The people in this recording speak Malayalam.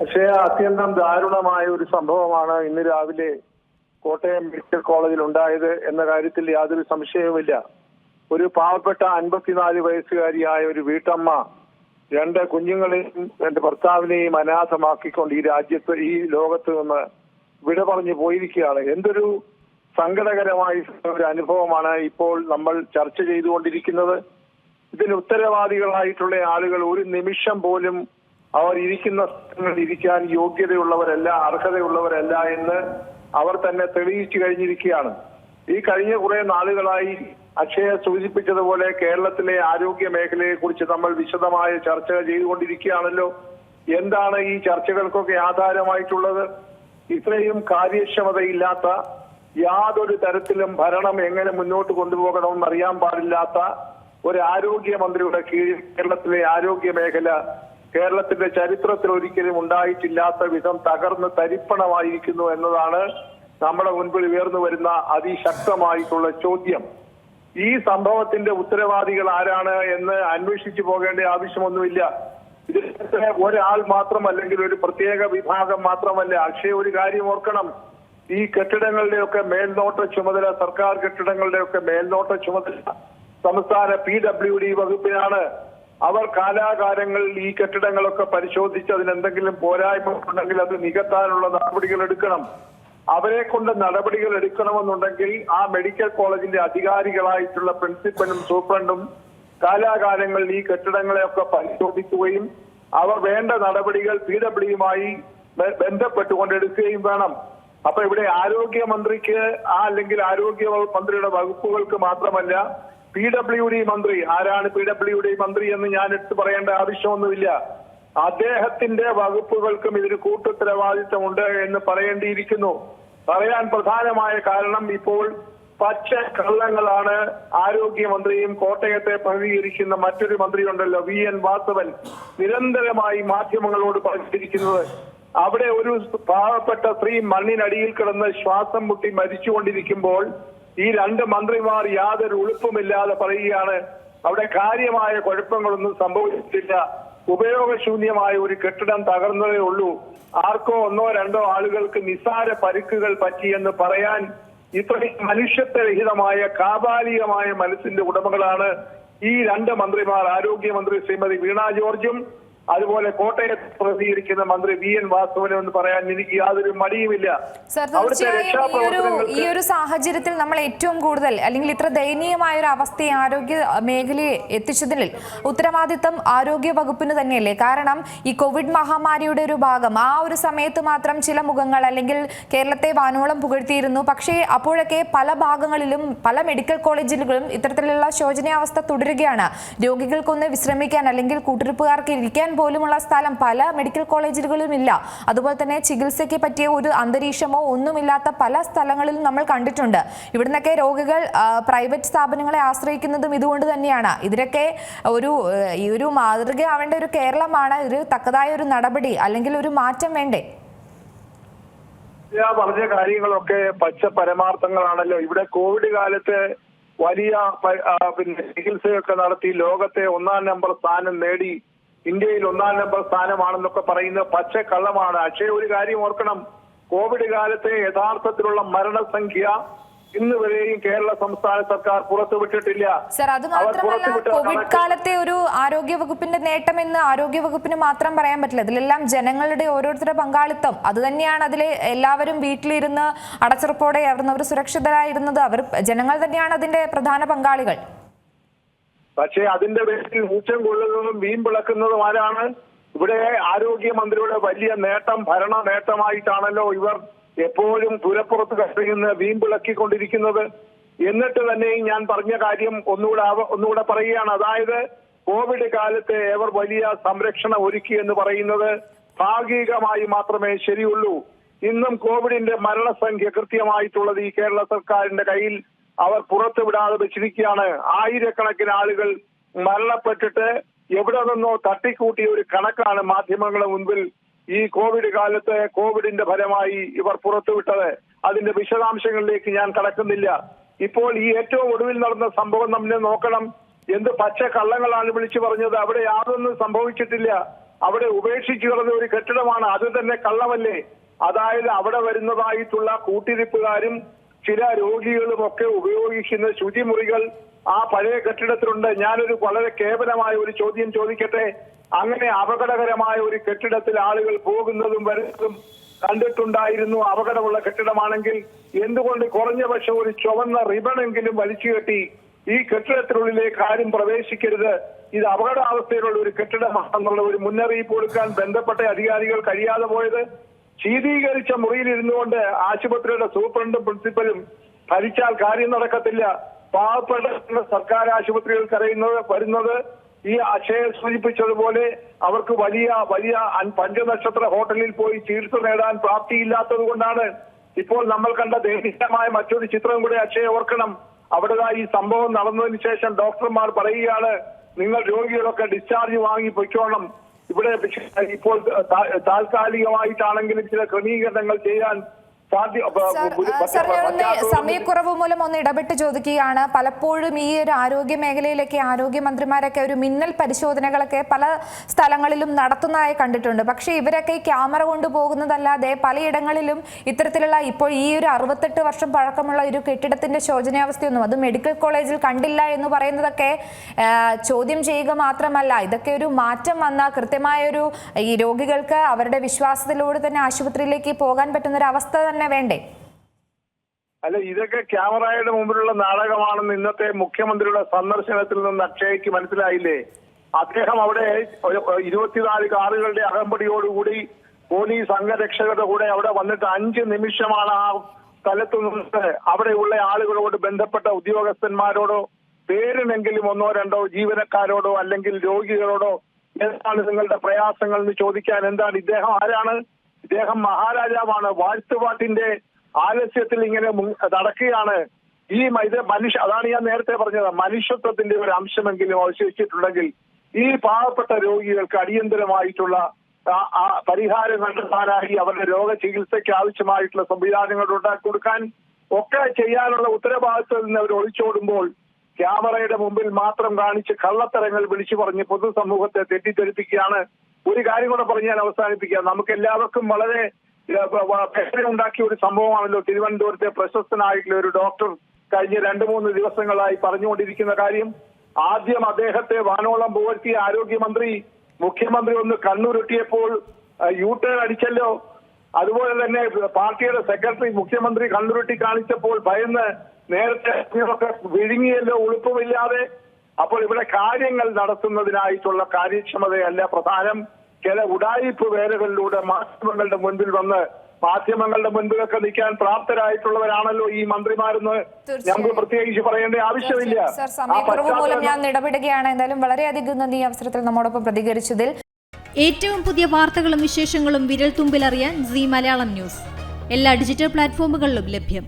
പക്ഷേ അത്യന്തം ദാരുണമായ ഒരു സംഭവമാണ് ഇന്ന് രാവിലെ കോട്ടയം മെഡിക്കൽ കോളേജിൽ ഉണ്ടായത് എന്ന കാര്യത്തിൽ യാതൊരു സംശയവുമില്ല. ഒരു പാവപ്പെട്ട അൻപത്തിനാല് വയസ്സുകാരിയായ ഒരു വീട്ടമ്മ രണ്ട് കുഞ്ഞുങ്ങളെയും രണ്ട് ഭർത്താവിനെയും അനാഥമാക്കിക്കൊണ്ട് ഈ രാജ്യത്ത് ഈ ലോകത്ത് നിന്ന് വിട പറഞ്ഞു പോയിരിക്കുകയാണ്. എന്തൊരു സങ്കടകരമായ ഒരു അനുഭവമാണ് ഇപ്പോൾ നമ്മൾ ചർച്ച ചെയ്തുകൊണ്ടിരിക്കുന്നത്. ഇതിന് ഉത്തരവാദികളായിട്ടുള്ള ആളുകൾ ഒരു നിമിഷം പോലും അവർ ഇരിക്കുന്ന സ്ഥലങ്ങളിൽ ഇരിക്കാൻ യോഗ്യതയുള്ളവരല്ല അർഹതയുള്ളവരല്ല എന്ന് അവർ തന്നെ തെളിയിച്ചു കഴിഞ്ഞിരിക്കുകയാണ്. ഈ കഴിഞ്ഞ കുറെ നാളുകളായി അക്ഷയ സൂചിപ്പിച്ചതുപോലെ കേരളത്തിലെ ആരോഗ്യ മേഖലയെ കുറിച്ച് നമ്മൾ വിശദമായ ചർച്ചകൾ ചെയ്തുകൊണ്ടിരിക്കുകയാണല്ലോ. എന്താണ് ഈ ചർച്ചകൾക്കൊക്കെ ആധാരമായിട്ടുള്ളത്? ഇത്രയും കാര്യക്ഷമതയില്ലാത്ത യാതൊരു തരത്തിലും ഭരണം എങ്ങനെ മുന്നോട്ട് കൊണ്ടുപോകണമെന്ന് അറിയാൻ പാടില്ലാത്ത ഒരു ആരോഗ്യമന്ത്രിയുടെ കീഴിൽ കേരളത്തിലെ ആരോഗ്യ മേഖല കേരളത്തിന്റെ ചരിത്രത്തിൽ ഒരിക്കലും ഉണ്ടായിട്ടില്ലാത്ത വിധം തകർന്ന് തരിപ്പണമായിരിക്കുന്നു എന്നതാണ് നമ്മുടെ മുൻപിൽ ഉയർന്നു വരുന്ന അതിശക്തമായിട്ടുള്ള ചോദ്യം. ഈ സംഭവത്തിന്റെ ഉത്തരവാദികൾ ആരാണ് എന്ന് അന്വേഷിച്ചു പോകേണ്ട ആവശ്യമൊന്നുമില്ല. ഇതിന് ഒരാൾ മാത്രം അല്ലെങ്കിൽ ഒരു പ്രത്യേക വിഭാഗം മാത്രമല്ല. അക്ഷയ ഒരു കാര്യം ഓർക്കണം. ഈ കെട്ടിടങ്ങളുടെയൊക്കെ മേൽനോട്ട ചുമതല സർക്കാർ കെട്ടിടങ്ങളുടെയൊക്കെ മേൽനോട്ട ചുമതല സംസ്ഥാന പി ഡബ്ല്യു ഡി വകുപ്പിനാണ്. അവർ കാലാകാലങ്ങളിൽ ഈ കെട്ടിടങ്ങളൊക്കെ പരിശോധിച്ച് അതിനെന്തെങ്കിലും പോരായ്മ ഉണ്ടെങ്കിൽ അത് നികത്താനുള്ള നടപടികൾ എടുക്കണം. അവരെ കൊണ്ട് നടപടികൾ എടുക്കണമെന്നുണ്ടെങ്കിൽ ആ മെഡിക്കൽ കോളേജിന്റെ അധികാരികളായിട്ടുള്ള പ്രിൻസിപ്പലും സൂപ്രണ്ടും കാലാകാലങ്ങളിൽ ഈ കെട്ടിടങ്ങളെയൊക്കെ പരിശോധിക്കുകയും അവർ വേണ്ട നടപടികൾ പി ഡബ്ല്യുമായി ബന്ധപ്പെട്ടുകൊണ്ട് എടുക്കുകയും വേണം. അപ്പൊ ഇവിടെ ആരോഗ്യമന്ത്രിക്ക് ആ അല്ലെങ്കിൽ ആരോഗ്യ മന്ത്രിയുടെ വകുപ്പുകൾക്ക് മാത്രമല്ല പി ഡബ്ല്യു ഡി മന്ത്രി. ആരാണ് പി ഡബ്ല്യു ഡി മന്ത്രി എന്ന് ഞാൻ എടുത്തു പറയേണ്ട ആവശ്യമൊന്നുമില്ല. അദ്ദേഹത്തിന്റെ വകുപ്പുകൾക്കും ഇതിന് കൂട്ടുത്തരവാദിത്തമുണ്ട് എന്ന് പറയേണ്ടിയിരിക്കുന്നു. പറയാൻ പ്രധാനമായ കാരണം ഇപ്പോൾ പച്ച കള്ളങ്ങളാണ് ആരോഗ്യമന്ത്രിയും കോട്ടയത്തെ പ്രതികരിക്കുന്ന മറ്റൊരു മന്ത്രിയുണ്ടല്ലോ വി എൻ വാസവൻ. നിരന്തരമായി മാധ്യമങ്ങളോട് പറഞ്ഞിരിക്കുന്നത് അവിടെ ഒരു പാവപ്പെട്ട സ്ത്രീ മണ്ണിനടിയിൽ കിടന്ന് ശ്വാസം മുട്ടി മരിച്ചുകൊണ്ടിരിക്കുമ്പോൾ ഈ രണ്ട് മന്ത്രിമാർ യാതൊരു ഉളുപ്പുമില്ലാതെ പറയുകയാണ്. അവിടെ കാര്യമായ കുഴപ്പങ്ങളൊന്നും സംഭവിച്ചിട്ടില്ല. ഉപയോഗശൂന്യമായ ഒരു കെട്ടിടം തകർന്നതേ ഉള്ളൂ. ആർക്കോ ഒന്നോ രണ്ടോ ആളുകൾക്ക് നിസാര പരിക്കുകൾ പറ്റിയെന്ന് പറയാൻ ഇത്രയും മനുഷ്യത്വരഹിതമായ കാബാലികമായ മനസ്സിന്റെ ഉടമകളാണ് ഈ രണ്ട് മന്ത്രിമാർ. ആരോഗ്യമന്ത്രി ശ്രീമതി വീണ ജോർജും അതുപോലെ കോട്ടയത്ത് പ്രതികരിക്കുന്ന മന്ത്രി വി എൻ വാസ്തുവിനെ എന്ന് പറയാൻ എനിക്ക് യാതൊരു മടിയുമില്ല. സർ ഈ ഒരു ഈ ഒരു സാഹചര്യത്തിൽ നമ്മൾ ഏറ്റവും കൂടുതൽ അല്ലെങ്കിൽ ഇത്ര ദയനീയമായ ഒരു അവസ്ഥയെ ആരോഗ്യ മേഖലയെ എത്തിച്ചതിൽ ഉത്തരവാദിത്തം ആരോഗ്യ വകുപ്പിന് തന്നെയല്ലേ? കാരണം ഈ കോവിഡ് മഹാമാരിയുടെ ഒരു ഭാഗം ആ ഒരു സമയത്ത് മാത്രം ചില മുഖങ്ങൾ അല്ലെങ്കിൽ കേരളത്തെ വാനോളം പുകഴ്ത്തിയിരുന്നു. പക്ഷേ അപ്പോഴൊക്കെ പല ഭാഗങ്ങളിലും പല മെഡിക്കൽ കോളേജുകളിലും ഇത്തരത്തിലുള്ള ശോചനീയാവസ്ഥ തുടരുകയാണ്. രോഗികൾക്കൊന്ന് വിശ്രമിക്കാൻ അല്ലെങ്കിൽ കൂട്ടിരിപ്പുകാർക്ക് ഇരിക്കാൻ പോലുമുള്ള സ്ഥലം പല മെഡിക്കൽ കോളേജുകളിലും ഇല്ല. അതുപോലെ തന്നെ ചികിത്സയ്ക്ക് പറ്റിയ ഒരു അന്തരീക്ഷമോ ഒന്നുമില്ലാത്ത പല സ്ഥലങ്ങളിലും നമ്മൾ കണ്ടിട്ടുണ്ട്. ഇവിടുന്നൊക്കെ രോഗികൾ പ്രൈവറ്റ് സ്ഥാപനങ്ങളെ ആശ്രയിക്കുന്നതും ഇതുകൊണ്ട് തന്നെയാണ്. ഇതിനൊക്കെ ഒരു ഈ ഒരു മാതൃകയാവേണ്ട ഒരു കേരളമാണ്. ഒരു തക്കതായ ഒരു നടപടി അല്ലെങ്കിൽ ഒരു മാറ്റം വേണ്ടേ? ഞാൻ പറഞ്ഞ കാര്യങ്ങളൊക്കെ പച്ച പരമാർത്ഥങ്ങളാണല്ലോ. ഇവിടെ കോവിഡ് കാലത്ത് വലിയ പിന്നെ ചികിത്സയൊക്കെ നടത്തി ലോകത്തെ ഒന്നാം നമ്പർ സ്ഥാനം നേടി ഇന്ത്യയിൽ ഒന്നാം നമ്പർ സ്ഥാനമാണെന്നൊക്കെ പറയുന്നത് പച്ച കള്ളമാണ് പക്ഷേ ഒരു കാര്യം ഓർക്കണം. കോവിഡ് കാലത്തെ യഥാർത്ഥത്തിലുള്ള മരണസംഖ്യ ഇന്ന് വരെയും കേരള സംസ്ഥാന സർക്കാർ പുറത്തുവിട്ടിട്ടില്ല സർ അത് മാത്രമല്ല കോവിഡ് കാലത്തെ ഒരു ആരോഗ്യ വകുപ്പിന്റെ നേട്ടമെന്ന് ആരോഗ്യ വകുപ്പിന് മാത്രം പറയാൻ പറ്റില്ല. ഇതിലെല്ലാം ജനങ്ങളുടെ ഓരോരുത്തരുടെ പങ്കാളിത്തം. അത് തന്നെയാണ് അതിൽ എല്ലാവരും വീട്ടിലിരുന്ന് അടച്ചുറപ്പോടെ അവർ സുരക്ഷിതരായിരുന്നത്. അവർ ജനങ്ങൾ തന്നെയാണ് അതിന്റെ പ്രധാന പങ്കാളികൾ. പക്ഷേ അതിന്റെ പേരിൽ ഊച്ചം കൊള്ളുന്നതും വീം വിളക്കുന്നതും ആരാണ്? ഇവിടെ ആരോഗ്യമന്ത്രിയുടെ വലിയ നേട്ടം ഭരണ നേട്ടമായിട്ടാണല്ലോ ഇവർ എപ്പോഴും പുരപ്പുറത്ത് കഴിയുന്ന വീം വിളക്കിക്കൊണ്ടിരിക്കുന്നത് എന്നിട്ട് തന്നെയും ഞാൻ പറഞ്ഞ കാര്യം ഒന്നുകൂടെ ഒന്നുകൂടെ പറയുകയാണ്. അതായത് കോവിഡ് കാലത്ത് അവർ വലിയ സംരക്ഷണം ഒരുക്കി എന്ന് പറയുന്നത് ഭാഗികമായി മാത്രമേ ശരിയുള്ളൂ. ഇന്നും കോവിഡിന്റെ മരണസംഖ്യ കൃത്യമായിട്ടുള്ളത് ഈ കേരള സർക്കാരിന്റെ കയ്യിൽ അവർ പുറത്തുവിടാതെ വെച്ചിരിക്കുകയാണ്. ആയിരക്കണക്കിന് ആളുകൾ മരണപ്പെട്ടിട്ട് എവിടെ നിന്നോ തട്ടിക്കൂട്ടിയ ഒരു കണക്കാണ് മാധ്യമങ്ങളുടെ മുൻപിൽ ഈ കോവിഡ് കാലത്ത് കോവിഡിന്റെ ഫലമായി ഇവർ പുറത്തുവിട്ടത്. അതിന്റെ വിശദാംശങ്ങളിലേക്ക് ഞാൻ കടക്കുന്നില്ല. ഇപ്പോൾ ഈ ഏറ്റവും ഒടുവിൽ നടന്ന സംഭവം നമ്മൾ നോക്കണം. എന്ത് പച്ച കള്ളങ്ങളാണ് വിളിച്ചു പറഞ്ഞത്? അവിടെ യാതൊന്നും സംഭവിച്ചിട്ടില്ല. അവിടെ ഉപേക്ഷിച്ചു കിടന്ന ഒരു കെട്ടിടമാണ്. അത് തന്നെ കള്ളമല്ലേ? അതായത് അവിടെ വരുന്നതായിട്ടുള്ള കൂട്ടിരിപ്പുകാരും ചില രോഗികളും ഒക്കെ ഉപയോഗിക്കുന്ന ശുചിമുറികൾ ആ പഴയ കെട്ടിടത്തിലുണ്ട്. ഞാനൊരു വളരെ കേവലമായ ഒരു ചോദ്യം ചോദിക്കട്ടെ? അങ്ങനെ അപകടകരമായ ഒരു കെട്ടിടത്തിൽ ആളുകൾ പോകുന്നതും വരുന്നതും കണ്ടിട്ടുണ്ടായിരുന്നു. അപകടമുള്ള കെട്ടിടമാണെങ്കിൽ എന്തുകൊണ്ട് കുറഞ്ഞ പക്ഷം ഒരു ചുവന്ന റിബണെങ്കിലും വലിച്ചു കെട്ടി ഈ കെട്ടിടത്തിനുള്ളിലേക്ക് ആരും പ്രവേശിക്കരുത്? ഇത് അപകടാവസ്ഥയിലുള്ള ഒരു കെട്ടിടമാണെന്നുള്ള ഒരു മുന്നറിയിപ്പ് കൊടുക്കാൻ ബന്ധപ്പെട്ട അധികാരികൾ കഴിയാതെ പോയത് ശീതീകരിച്ച മുറിയിൽ ഇരുന്നുകൊണ്ട് ആശുപത്രിയുടെ സൂപ്രണ്ടും പ്രിൻസിപ്പലും ഭരിച്ചാൽ കാര്യം നടക്കത്തില്ല. പാവപ്പെട്ട സർക്കാർ ആശുപത്രികൾ കരയുന്നത് വരുന്നത് ഈ അക്ഷയ സൂചിപ്പിച്ചതുപോലെ അവർക്ക് വലിയ വലിയ പഞ്ചനക്ഷത്ര ഹോട്ടലിൽ പോയി ചികിത്സ നേടാൻ പ്രാപ്തിയില്ലാത്തത് കൊണ്ടാണ് ഇപ്പോൾ നമ്മൾ കണ്ട ദയനീയമായ മറ്റൊരു ചിത്രം കൂടെ അക്ഷയ ഓർക്കണം. അവിടെ ഈ സംഭവം നടന്നതിന് ശേഷം ഡോക്ടർമാർ പറയുകയാണ് നിങ്ങൾ രോഗികളൊക്കെ ഡിസ്ചാർജ് വാങ്ങി പൊയ്ക്കോണം. ഇവിടെ ഇപ്പോൾ താൽക്കാലികമായിട്ടാണെങ്കിലും ചില ക്രമീകരണങ്ങൾ ചെയ്യാൻ സർ സമയക്കുറവ് മൂലം ഒന്ന് ഇടപെട്ട് ചോദിക്കുകയാണ്. പലപ്പോഴും ഈ ഒരു ആരോഗ്യ മേഖലയിലൊക്കെ ആരോഗ്യമന്ത്രിമാരൊക്കെ ഒരു മിന്നൽ പരിശോധനകളൊക്കെ പല സ്ഥലങ്ങളിലും നടത്തുന്നതായി കണ്ടിട്ടുണ്ട്. പക്ഷേ ഇവരൊക്കെ ഈ ക്യാമറ കൊണ്ടുപോകുന്നതല്ലാതെ പലയിടങ്ങളിലും ഇത്തരത്തിലുള്ള ഇപ്പോൾ ഈ ഒരു അറുപത്തെട്ട് വർഷം പഴക്കമുള്ള ഒരു കെട്ടിടത്തിന്റെ ശോചനാവസ്ഥയൊന്നും അത് മെഡിക്കൽ കോളേജിൽ കണ്ടില്ല എന്ന് പറയുന്നതൊക്കെ ചോദ്യം ചെയ്യുക മാത്രമല്ല ഇതൊക്കെ ഒരു മാറ്റം വന്ന കൃത്യമായ ഒരു ഈ രോഗികൾക്ക് അവരുടെ വിശ്വാസത്തിലൂടെ തന്നെ ആശുപത്രിയിലേക്ക് പോകാൻ പറ്റുന്ന ഒരു അവസ്ഥ തന്നെ വേണ്ടേ? അല്ല ഇതൊക്കെ ക്യാമറയുടെ മുമ്പിലുള്ള നാടകമാണെന്ന് ഇന്നത്തെ മുഖ്യമന്ത്രിയുടെ സന്ദർശനത്തിൽ നിന്ന് അക്ഷയ്ക്ക് മനസ്സിലായില്ലേ? അദ്ദേഹം അവിടെ ഇരുപത്തിനാല് കാറുകളുടെ അകമ്പടിയോടുകൂടി പോലീസ് അംഗരക്ഷകരുടെ കൂടെ അവിടെ വന്നിട്ട് അഞ്ച് നിമിഷമാണ് ആ സ്ഥലത്ത് നിന്ന് അവിടെയുള്ള ആളുകളോട് ബന്ധപ്പെട്ട ഉദ്യോഗസ്ഥന്മാരോടോ പേരിനെങ്കിലും ഒന്നോ രണ്ടോ ജീവനക്കാരോടോ അല്ലെങ്കിൽ രോഗികളോടോ എന്താണ് നിങ്ങളുടെ പ്രയാസങ്ങൾ എന്ന് ചോദിക്കാൻ എന്താണ് ഇദ്ദേഹം ആരാണ്? ഇദ്ദേഹം മഹാരാജാവാണ്. വാഴ്ത്തുപാട്ടിന്റെ ആലസ്യത്തിൽ ഇങ്ങനെ നടക്കുകയാണ്. ഈ ഇത് മനുഷ്യ അതാണ് ഞാൻ നേരത്തെ പറഞ്ഞത്. മനുഷ്യത്വത്തിന്റെ ഒരു അംശമെങ്കിലും അവശേഷിച്ചിട്ടുണ്ടെങ്കിൽ ഈ പാവപ്പെട്ട രോഗികൾക്ക് അടിയന്തരമായിട്ടുള്ള പരിഹാരം കണ്ടെത്താനായി അവരുടെ രോഗ ചികിത്സയ്ക്ക് ആവശ്യമായിട്ടുള്ള സംവിധാനങ്ങൾ ഉണ്ടാക്കി കൊടുക്കാൻ ഒക്കെ ചെയ്യാനുള്ള ഉത്തരവാദിത്വത്തിൽ നിന്ന് അവർ ഒളിച്ചോടുമ്പോൾ ക്യാമറയുടെ മുമ്പിൽ മാത്രം കാണിച്ച് കള്ളത്തരങ്ങൾ വിളിച്ചു പറഞ്ഞ് പൊതുസമൂഹത്തെ തെറ്റിദ്ധരിപ്പിക്കുകയാണ് ഒരു കാര്യം കൂടെ പറഞ്ഞ് ഞാൻ അവസാനിപ്പിക്കാം. നമുക്ക് എല്ലാവർക്കും വളരെ ഉണ്ടാക്കിയ ഒരു സംഭവമാണല്ലോ തിരുവനന്തപുരത്തെ പ്രശസ്തനായിട്ടുള്ള ഒരു ഡോക്ടർ കഴിഞ്ഞ രണ്ടു മൂന്ന് ദിവസങ്ങളായി പറഞ്ഞുകൊണ്ടിരിക്കുന്ന കാര്യം. ആദ്യം അദ്ദേഹത്തെ വാനോളം പുകഴ്ത്തിയ ആരോഗ്യമന്ത്രി മുഖ്യമന്ത്രി ഒന്ന് കണ്ണുരുട്ടിയപ്പോൾ യൂട്ടേൺ ടേൺ അടിച്ചല്ലോ. അതുപോലെ തന്നെ പാർട്ടിയുടെ സെക്രട്ടറി മുഖ്യമന്ത്രി കണ്ണുരുട്ടി കാണിച്ചപ്പോൾ ഭയന്ന് നേരത്തെ വിഴുങ്ങിയല്ലോ ഉളുപ്പമില്ലാതെ. അപ്പോൾ ഇവിടെ കാര്യങ്ങൾ നടത്തുന്നതിനായിട്ടുള്ള കാര്യക്ഷമതയല്ല പ്രധാനം. ചില ഉടായിപ്പ് വേലകളിലൂടെ മാധ്യമങ്ങളുടെ മുൻപിൽ വന്ന് മാധ്യമങ്ങളുടെ മുൻപിലൊക്കെ നിൽക്കാൻ പ്രാപ്തരായിട്ടുള്ളവരാണല്ലോ ഈ മന്ത്രിമാരെന്ന് ഞങ്ങൾക്ക് പ്രത്യേകിച്ച് പറയേണ്ട ആവശ്യമില്ല. മൂലം ഞാൻ ഇടപെടുകയാണ്. എന്തായാലും വളരെയധികം നന്ദി ഈ അവസരത്തിൽ നമ്മോടൊപ്പം പ്രതികരിച്ചതിൽ. ഏറ്റവും പുതിയ വാർത്തകളും വിശേഷങ്ങളും വിരൽ തുമ്പിലറിയാൻ സി മലയാളം ന്യൂസ്. എല്ലാ ഡിജിറ്റൽ പ്ലാറ്റ്ഫോമുകളിലും ലഭ്യം.